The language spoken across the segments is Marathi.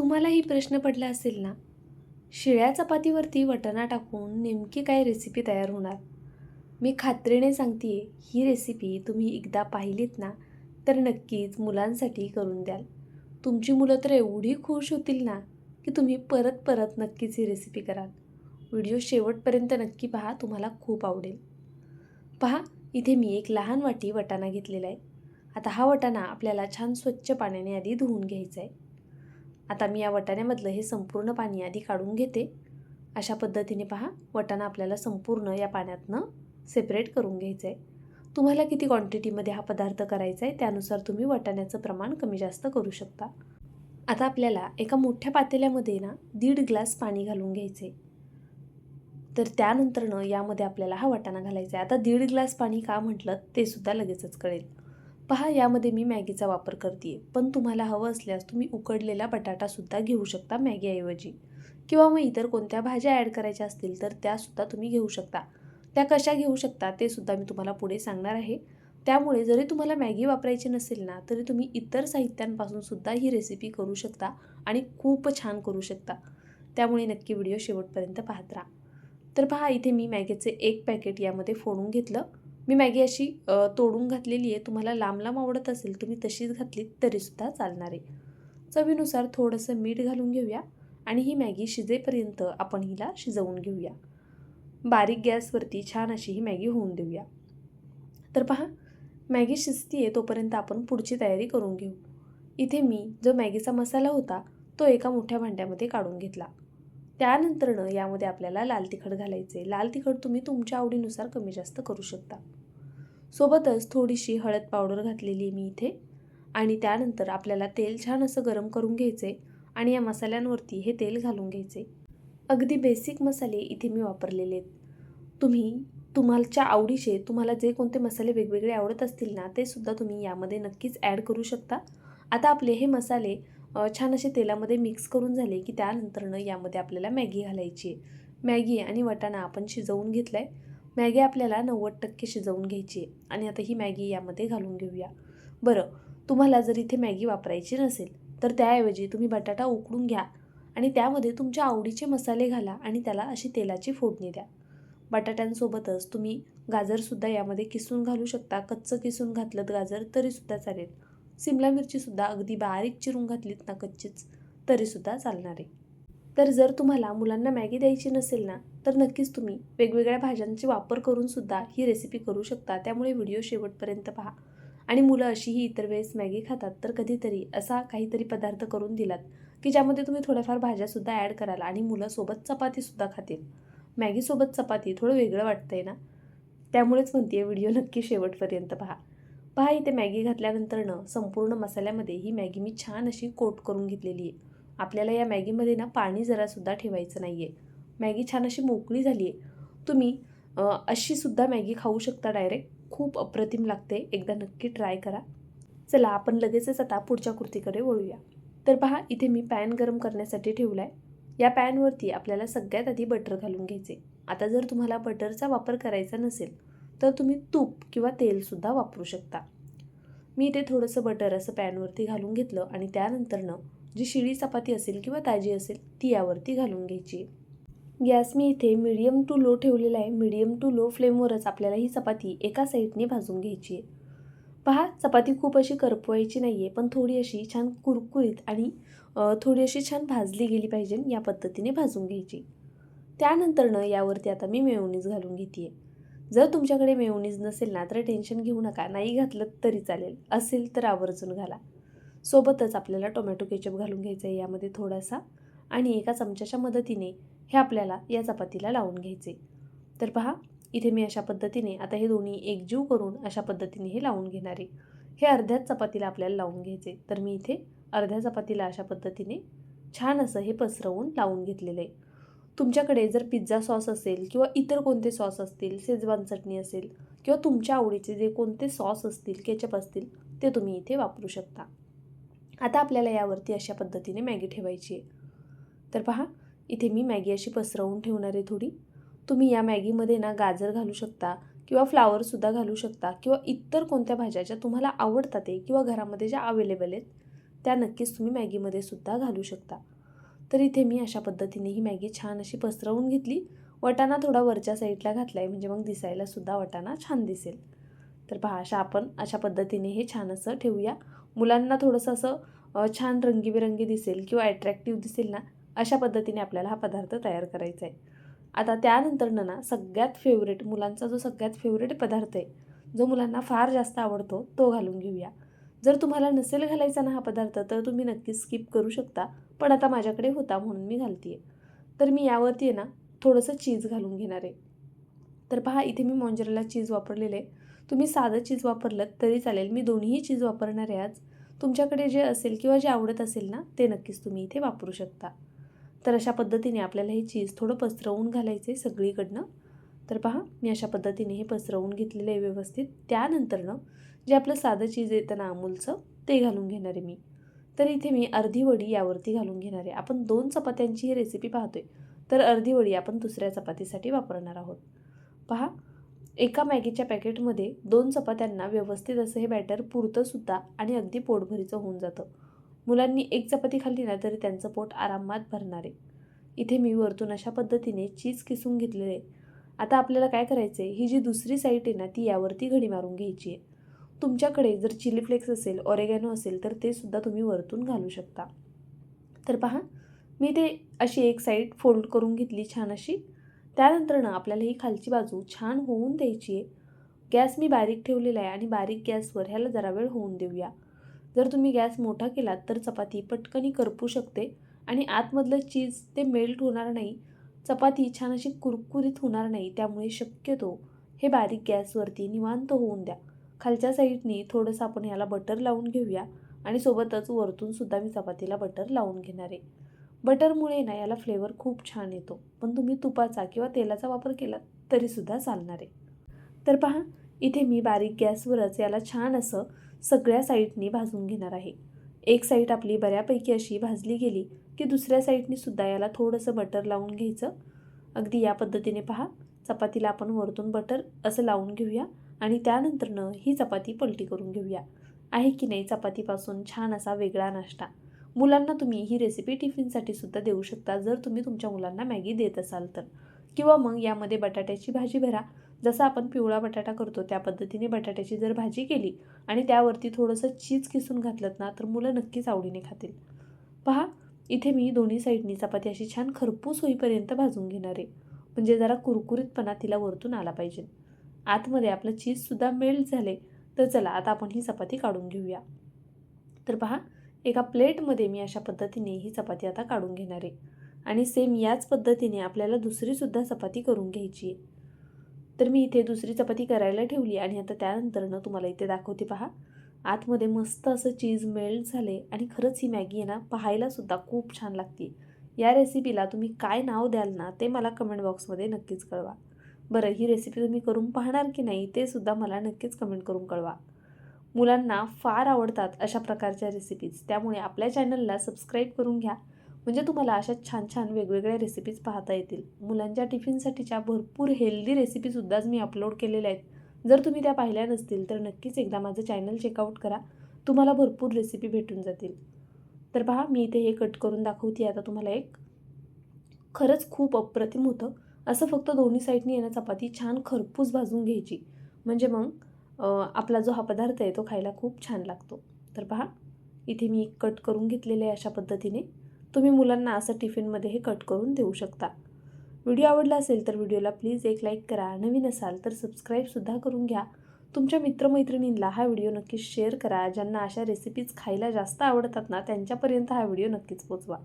तुम्हालाही प्रश्न पडला असेल ना? शिळ्या चपातीवरती वटाणा टाकून नेमकी काय रेसिपी तयार होणार? मी खात्रीने सांगते ही रेसिपी तुम्ही एकदा पाहिलीत ना तर नक्कीच मुलांसाठी करून द्याल. तुमची मुलं तर एवढी खुश होतील ना की तुम्ही परत परत नक्कीच ही रेसिपी कराल. व्हिडिओ शेवटपर्यंत नक्की पहा तुम्हाला खूप आवडेल. पहा इथे मी एक लहान वाटी वटाणा घेतलेला आहे. आता हा वटाणा आपल्याला छान स्वच्छ पाण्याने आधी धुवून घ्यायचा आहे. आता मी या वटाण्यामधलं हे संपूर्ण पाणी आधी काढून घेते. अशा पद्धतीने पहा वटाणा आपल्याला संपूर्ण या पाण्यातनं सेपरेट करून घ्यायचं आहे तुम्हाला किती क्वांटिटीमध्ये हा पदार्थ करायचा आहे त्यानुसार तुम्ही वटाण्याचं प्रमाण कमी जास्त करू शकता. आता आपल्याला एका मोठ्या पातेल्यामध्ये ना दीड ग्लास पाणी घालून घ्यायचे तर त्यानंतरनं यामध्ये आपल्याला हा वाटाणा घालायचा आहे आता दीड ग्लास पाणी का म्हटलं ते सुद्धा लगेचच कळेल. पहा यामध्ये मी मॅगीचा वापर करते पण तुम्हाला हवं असल्यास तुम्ही उकडलेला बटाटासुद्धा घेऊ शकता मॅगीऐवजी. किंवा मग इतर कोणत्या भाज्या ॲड करायच्या असतील तर त्यासुद्धा तुम्ही घेऊ शकता. त्या कशा घेऊ शकता ते सुद्धा मी तुम्हाला पुढे सांगणार आहे. त्यामुळे जरी तुम्हाला मॅगी वापरायची नसेल ना तरी तुम्ही इतर साहित्यांपासून सुद्धा ही रेसिपी करू शकता आणि खूप छान करू शकता. त्यामुळे नक्की व्हिडिओ शेवटपर्यंत पाहत राहा. तर पहा इथे मी मॅगीचे एक पॅकेट यामध्ये फोडून घेतलं. मी मॅगी अशी तोडून घातलेली आहे. तुम्हाला लांब लांब आवडत असेल तुम्ही तशीच घातली तरीसुद्धा चालणार आहे. चवीनुसार थोडंसं मीठ घालून घेऊया आणि ही मॅगी शिजेपर्यंत आपण हिला शिजवून घेऊया. बारीक गॅसवरती छान अशी ही मॅगी होऊन देऊया. तर पहा मॅगी शिजती आहे तोपर्यंत आपण पुढची तयारी करून घेऊ. इथे मी जो मॅगीचा मसाला होता तो एका मोठ्या भांड्यामध्ये काढून घेतला. त्यानंतरनं यामध्ये आपल्याला लाल तिखट घालायचे लाल तिखट तुम्ही तुमच्या आवडीनुसार कमी जास्त करू शकता. सोबतच थोडीशी हळद पावडर घातलेली आहे मी इथे. आणि त्यानंतर आपल्याला तेल छान असं गरम करून घ्यायचे आणि या मसाल्यांवरती हे तेल घालून घ्यायचे. अगदी बेसिक मसाले इथे मी वापरलेले आहेत. तुम्ही तुम्हालच्या आवडीचे तुम्हाला जे कोणते मसाले वेगवेगळे आवडत असतील ना ते सुद्धा तुम्ही यामध्ये नक्कीच ॲड करू शकता. आता आपले हे मसाले छान असे तेलामध्ये मिक्स करून झाले की त्यानंतरनं यामध्ये आपल्याला मॅगी घालायची आहे. मॅगी आणि वटाणा आपण शिजवून घेतला आहे मॅगी आपल्याला नव्वद टक्के शिजवून घ्यायची आहे. आणि आता ही मॅगी यामध्ये घालून घेऊया. बरं तुम्हाला जर इथे मॅगी वापरायची नसेल तर त्याऐवजी तुम्ही बटाटा उकडून घ्या आणि त्यामध्ये तुमच्या आवडीचे मसाले घाला आणि त्याला अशी तेलाची फोडणी द्या. बटाट्यांसोबतच तुम्ही गाजरसुद्धा यामध्ये किसून घालू शकता. कच्चं किसून घातलं गाजर तरीसुद्धा चालेल. सिमला मिरचीसुद्धा अगदी बारीक चिरून घातलीत ना कच्चीच तरीसुद्धा चालणार आहे. तर जर तुम्हाला मुलांना मॅगी द्यायची नसेल ना तर नक्कीच तुम्ही वेगवेगळ्या भाज्यांचे वापर करून सुद्धा ही रेसिपी करू शकता. त्यामुळे व्हिडिओ शेवटपर्यंत पहा. आणि मुलं अशीही इतर वेळेस मॅगी खातात तर कधीतरी असा काहीतरी पदार्थ करून दिलात की ज्यामध्ये तुम्ही थोड्याफार भाज्यासुद्धा ॲड कराल आणि मुलं सोबत चपातीसुद्धा खातील. मॅगीसोबत चपाती थोडं वेगळं वाटतं आहे ना? त्यामुळेच म्हणते व्हिडिओ नक्की शेवटपर्यंत पहा. पहा इथे मॅगी घातल्यानंतरनं संपूर्ण मसाल्यामध्ये ही मॅगी मी छान अशी कोट करून घेतलेली आहे. आपल्याला या मॅगीमध्ये ना पाणी जरासुद्धा ठेवायचं नाही आहे मॅगी छान अशी मोकळी झाली आहे तुम्ही अशीसुद्धा मॅगी खाऊ शकता डायरेक्ट. खूप अप्रतिम लागते. एकदा नक्की ट्राय करा. चला आपण लगेचच आता पुढच्या कृतीकडे वळूया. तर पहा इथे मी पॅन गरम करण्यासाठी ठेवला आहे या पॅनवरती आपल्याला सगळ्यात आधी बटर घालून घ्यायचे. आता जर तुम्हाला बटरचा वापर करायचा नसेल तर तुम्ही तूप किंवा तेलसुद्धा वापरू शकता. मी इथे थोडंसं बटर असं पॅनवरती घालून घेतलं आणि त्यानंतरनं जी शिळी चपाती असेल किंवा ताजी असेल ती यावरती घालून घ्यायची. गॅस मी इथे मिडियम टू लो ठेवलेला आहे. मिडियम टू लो फ्लेमवरच आपल्याला ही चपाती एका साईडने भाजून घ्यायची आहे. पहा चपाती खूप अशी करपवायची नाही आहे पण थोडी अशी छान कुरकुरीत आणि थोडी अशी छान भाजली गेली पाहिजे या पद्धतीने भाजून घ्यायची. त्यानंतरनं यावरती आता मी मेयोनीज घालून घेते जर तुमच्याकडे मेयोनीज नसेल ना तर टेन्शन घेऊ नका. नाही घातलं तरी चालेल. असेल तर आवर्जून घाला. सोबतच आपल्याला टोमॅटो केचप घालून घ्यायचं आहे यामध्ये थोडासा आणि एका चमच्याच्या मदतीने हे आपल्याला या चपातीला लावून घ्यायचे. तर पहा इथे मी अशा पद्धतीने आता हे दोन्ही एकजीव करून अशा पद्धतीने हे लावून घेणार आहे. हे अर्ध्याच चपातीला आपल्याला लावून घ्यायचे. तर मी इथे अर्ध्या चपातीला अशा पद्धतीने छान असं हे पसरवून लावून घेतलेलं आहे. तुमच्याकडे जर पिझ्झा सॉस असेल किंवा इतर कोणते सॉस असतील शेजवान चटणी असेल किंवा तुमच्या आवडीचे जे कोणते सॉस असतील केचप असतील ते तुम्ही इथे वापरू शकता. आता आपल्याला यावरती अशा पद्धतीने मॅगी ठेवायची आहे. तर पहा इथे मी मॅगी अशी पसरवून ठेवणार आहे थोडी. तुम्ही या मॅगीमध्ये ना गाजर घालू शकता किंवा फ्लावरसुद्धा घालू शकता किंवा इतर कोणत्या भाज्या ज्या तुम्हाला आवडतात आहे किंवा घरामध्ये ज्या अवेलेबल आहेत त्या नक्कीच तुम्ही मॅगीमध्ये सुद्धा घालू शकता. तर इथे मी अशा पद्धतीने ही मॅगी छान अशी पसरवून घेतली. वटाणा थोडा वरच्या साईडला घातला आहे म्हणजे मग दिसायलासुद्धा वटाणा छान दिसेल. तर पहा अशा आपण अशा पद्धतीने हे छान असं ठेवूया. मुलांना थोडंसं असं छान रंगीबेरंगी दिसेल किंवा ॲट्रॅक्टिव्ह दिसेल ना अशा पद्धतीने आपल्याला हा पदार्थ तयार करायचा आहे. आता त्यानंतरनं ना सगळ्यात फेवरेट मुलांचा जो सगळ्यात फेवरेट पदार्थ आहे जो मुलांना फार जास्त आवडतो तो घालून घेऊया. जर तुम्हाला नसेल घालायचा ना हा पदार्थ तर तुम्ही नक्कीच स्किप करू शकता पण आता माझ्याकडे होता म्हणून मी घालते तर मी यावरती आहे ना थोडंसं चीज घालून घेणार आहे. तर पहा इथे मी मॉन्जरेला चीज वापरलेलं आहे. तुम्ही साधं चीज वापरलं तरी चालेल. मी दोन्हीही चीज वापरणार आहे आज. तुमच्याकडे जे असेल किंवा जे आवडत असेल ना ते नक्कीच तुम्ही इथे वापरू शकता. तर अशा पद्धतीने आपल्याला हे चीज थोडं पसरवून घालायचं आहे सगळीकडनं. तर पहा मी अशा पद्धतीने हे पसरवून घेतलेलं आहे व्यवस्थित. त्यानंतरनं जे आपलं साधं चीज येतं ना अमूलचं ते घालून घेणार आहे मी. तर इथे मी अर्धी वडी यावरती घालून घेणार आहे. आपण दोन चपात्यांची ही रेसिपी पाहतोय. तर अर्धी वडी आपण दुसऱ्या चपातीसाठी वापरणार आहोत. पहा एका मॅगीच्या पॅकेटमध्ये दोन चपात्यांना व्यवस्थित असं हे बॅटर पुरतंसुद्धा आणि अगदी पोटभरीचं होऊन जातं. मुलांनी एक चपाती खाल्ली ना तरी त्यांचं पोट आरामात भरणार आहे. इथे मी वरतून अशा पद्धतीने चीज किसून घेतलेले. आहे आता आपल्याला काय करायचं आहे ही जी दुसरी साईट आहे ना ती यावरती घडी मारून घ्यायची आहे. तुमच्याकडे जर चिली फ्लेक्स असेल ऑरेगॅनो असेल तर ते सुद्धा तुम्ही वरतून घालू शकता. तर पहा मी ते अशी एक साईड फोल्ड करून घेतली छान अशी. त्यानंतर ना आपल्याला ही खालची बाजू छान होऊन द्यायची आहे. गॅस मी बारीक ठेवलेला आहे आणि बारीक गॅसवर ह्याला जरा वेळ होऊन देऊया. जर तुम्ही गॅस मोठा केलात तर चपाती पटकनी करपू शकते आणि आतमधलं चीज ते मेल्ट होणार नाही. चपाती छान अशी कुरकुरीत होणार नाही त्यामुळे शक्यतो हे बारीक गॅसवरती निवांत होऊन द्या. खालच्या साईडनी थोडंसं आपण ह्याला बटर लावून घेऊया आणि सोबतच वरतूनसुद्धा मी चपातीला बटर लावून घेणार आहे. बटरमुळे ना याला फ्लेवर खूप छान येतो. पण तुम्ही तुपाचा किंवा तेलाचा वापर केला तरीसुद्धा चालणार. आहे तर पहा इथे मी बारीक गॅसवरच याला छान असं सगळ्या साईडनी भाजून घेणार आहे. एक साईड आपली बऱ्यापैकी अशी भाजली गेली की दुसऱ्या साईडनी सुद्धा याला थोडंसं बटर लावून घ्यायचं. अगदी या पद्धतीने पहा चपातीला आपण वरतून बटर असं लावून घेऊया आणि त्यानंतरनं ही चपाती पलटी करून घेऊया. आहे की नाही चपातीपासून छान असा वेगळा नाश्ता? मुलांना तुम्ही ही रेसिपी टिफिनसाठी सुद्धा देऊ शकता. जर तुम्ही तुमच्या मुलांना मॅगी देत असाल तर. किंवा मग यामध्ये बटाट्याची भाजी भरा. जसं आपण पिवळा बटाटा करतो त्या पद्धतीने बटाट्याची जर भाजी केली आणि त्यावरती थोडंसं चीज किसून घातलं ना तर मुलं नक्कीच आवडीने खातील. पहा इथे मी दोन्ही साईडनी चपाती अशी छान खरपूस होईपर्यंत भाजून घेणार आहे. म्हणजे जरा कुरकुरीतपणा तिला वरतून आला पाहिजे. आतमध्ये आपलं चीजसुद्धा मेल्ट झाले. तर चला आता आपण ही चपाती काढून घेऊया. तर पहा एका प्लेटमध्ये मी अशा पद्धतीने ही चपाती आता काढून घेणार आहे. आणि सेम याच पद्धतीने आपल्याला दुसरीसुद्धा चपाती करून घ्यायची आहे. तर मी इथे दुसरी चपाती करायला ठेवली आणि आता त्यानंतरनं तुम्हाला इथे दाखवते पहा. आतमध्ये मस्त असं चीज मेल्ट झाले आणि खरंच ही मॅगी आहे ना पाहायलासुद्धा खूप छान लागते. या रेसिपीला तुम्ही काय नाव द्याल ना ते मला कमेंट बॉक्समध्ये नक्कीच कळवा. बरं ही रेसिपी तुम्ही करून पाहणार की नाही ते सुद्धा मला नक्कीच कमेंट करून कळवा. मुलांना फार आवडतात अशा प्रकारच्या रेसिपीज त्यामुळे आपल्या चॅनलला सबस्क्राईब करून घ्या. म्हणजे तुम्हाला अशा छान छान वेगवेगळ्या रेसिपीज पाहता येतील. मुलांच्या टिफिनसाठीच्या भरपूर हेल्दी रेसिपीसुद्धाच मी अपलोड केलेल्या आहेत. जर तुम्ही त्या पाहिल्या नसतील तर नक्कीच एकदा माझं चॅनल चेकआउट करा. तुम्हाला भरपूर रेसिपी भेटून जातील. तर पहा मी इथे हे कट करून दाखवते. आता तुम्हाला एक खरंच खूप अप्रतिम होतं. असं फक्त दोन्ही साईडनी येणं चपाती छान खरपूस भाजून घ्यायची. म्हणजे मग आपला जो हा पदार्थ आहे तो खायला खूप छान लागतो. तर पहा इथे मी कट करून घेतलेले आहे अशा पद्धतीने. तुम्ही मुलांना असं टिफिनमध्ये हे कट करून देऊ शकता. व्हिडिओ आवडला असेल तर व्हिडिओला प्लीज एक लाईक करा. नवीन असाल तर सबस्क्राईबसुद्धा करून घ्या. तुमच्या मित्रमैत्रिणींना हा व्हिडिओ नक्कीच शेअर करा. ज्यांना अशा रेसिपीज खायला जास्त आवडतात ना त्यांच्यापर्यंत हा व्हिडिओ नक्कीच पोचवा.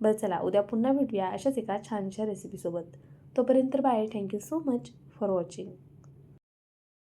बरं चला उद्या पुन्हा भेटूया अशाच एका छानशा रेसिपीसोबत तोपर्यंत bye thank you so much for watching